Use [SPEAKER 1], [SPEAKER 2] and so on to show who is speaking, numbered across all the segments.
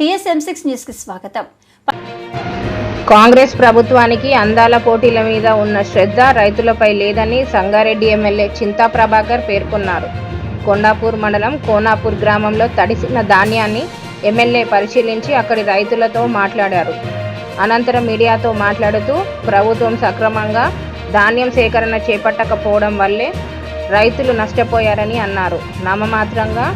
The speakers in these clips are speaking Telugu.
[SPEAKER 1] టీఎస్ఎం సిక్స్ న్యూస్కి స్వాగతం.
[SPEAKER 2] కాంగ్రెస్ ప్రభుత్వానికి అందాల పోటీల మీద ఉన్న శ్రద్ధ రైతులపై లేదని సంగారెడ్డి ఎమ్మెల్యే చింతా ప్రభాకర్ పేర్కొన్నారు. కొండాపూర్ మండలం కోనాపూర్ గ్రామంలో తడిసిన ధాన్యాన్ని ఎమ్మెల్యే పరిశీలించి అక్కడి రైతులతో మాట్లాడారు. అనంతరం మీడియాతో మాట్లాడుతూ ప్రభుత్వం సక్రమంగా ధాన్యం సేకరణ చేపట్టకపోవడం వల్లే రైతులు నష్టపోయారని అన్నారు. నామమాత్రంగా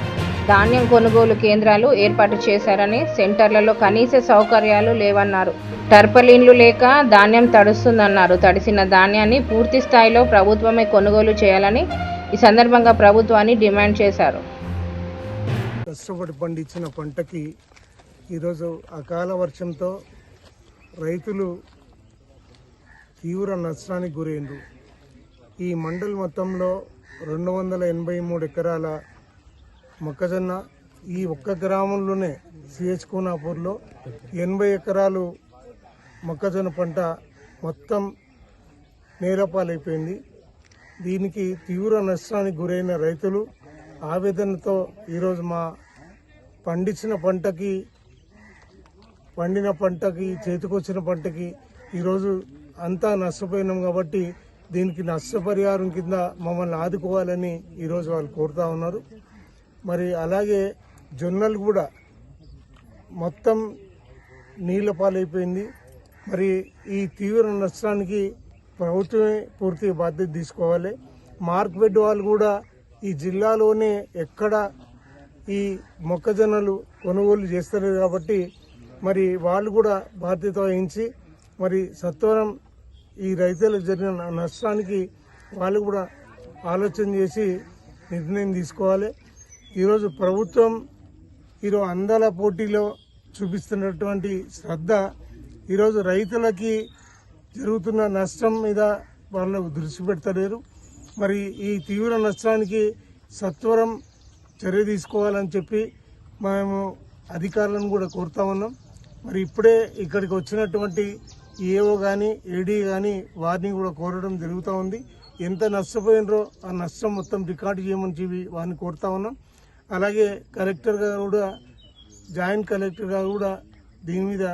[SPEAKER 2] ధాన్యం కొనుగోలు కేంద్రాలు ఏర్పాటు చేశారని సెంటర్లలో కనీస సౌకర్యాలు లేవన్నారు. టర్పలిన్లు లేక ధాన్యం తడుస్తుందన్నారు. తడిసిన ధాన్యాన్ని పూర్తి స్థాయిలో ప్రభుత్వమే కొనుగోలు చేయాలని ఈ సందర్భంగా ప్రభుత్వాన్ని డిమాండ్ చేశారు.
[SPEAKER 3] కష్టపడి పండించిన పంటకి ఈరోజు అకాల వర్షంతో రైతులు తీవ్ర నష్టానికి గురైంది ఈ మండల్ మొత్తంలో రెండు వందల ఎనభై మూడు ఎకరాల మొక్కజొన్న ఈ ఒక్క గ్రామంలోనే సిహెచ్ కోనాపూర్లో ఎనభై ఎకరాలు మొక్కజొన్న పంట మొత్తం నేలపాలైపోయింది. దీనికి తీవ్ర నష్టానికి గురైన రైతులు ఆవేదనతో ఈరోజు మా పండించిన పంటకి పండిన పంటకి చేతికొచ్చిన పంటకి ఈరోజు అంతా నష్టపోయినాం కాబట్టి దీనికి నష్టపరిహారం కింద మమ్మల్ని ఆదుకోవాలని ఈరోజు వాళ్ళు కోరుతా ఉన్నారు. మరి అలాగే జొన్నలు కూడా మొత్తం నీళ్ళ పాలైపోయింది మరి ఈ తీవ్ర నష్టానికి ప్రభుత్వమే పూర్తి బాధ్యత తీసుకోవాలి. మార్క్బెడ్ వాళ్ళు కూడా ఈ జిల్లాలోనే ఎక్కడ ఈ మొక్కజొన్నలు కొనుగోలు చేస్తారు కాబట్టి మరి వాళ్ళు కూడా బాధ్యత వహించి మరి సత్వరం ఈ రైతులకు జరిగిన నష్టానికి వాళ్ళు కూడా ఆలోచన చేసి నిర్ణయం తీసుకోవాలి. ఈరోజు ప్రభుత్వం ఈరోజు అందాల పోటీలో చూపిస్తున్నటువంటి శ్రద్ధ ఈరోజు రైతులకి జరుగుతున్న నష్టం మీద వాళ్ళు దృష్టి పెడతలేరు. మరి ఈ తీవ్ర నష్టానికి సత్వరం చర్య తీసుకోవాలని చెప్పి మేము అధికారులను కూడా కోరుతా ఉన్నాం. మరి ఇప్పుడే ఇక్కడికి వచ్చినటువంటి ఏఓ కానీ ఏడీ కానీ వారిని కూడా కోరడం జరుగుతూ ఉంది. ఎంత నష్టపోయినరో ఆ నష్టం మొత్తం రికార్డు చేయమని చెప్పి వారిని కోరుతా ఉన్నాం. అలాగే కలెక్టర్ గారు కూడా జాయింట్ కలెక్టర్ గారు కూడా దీని మీద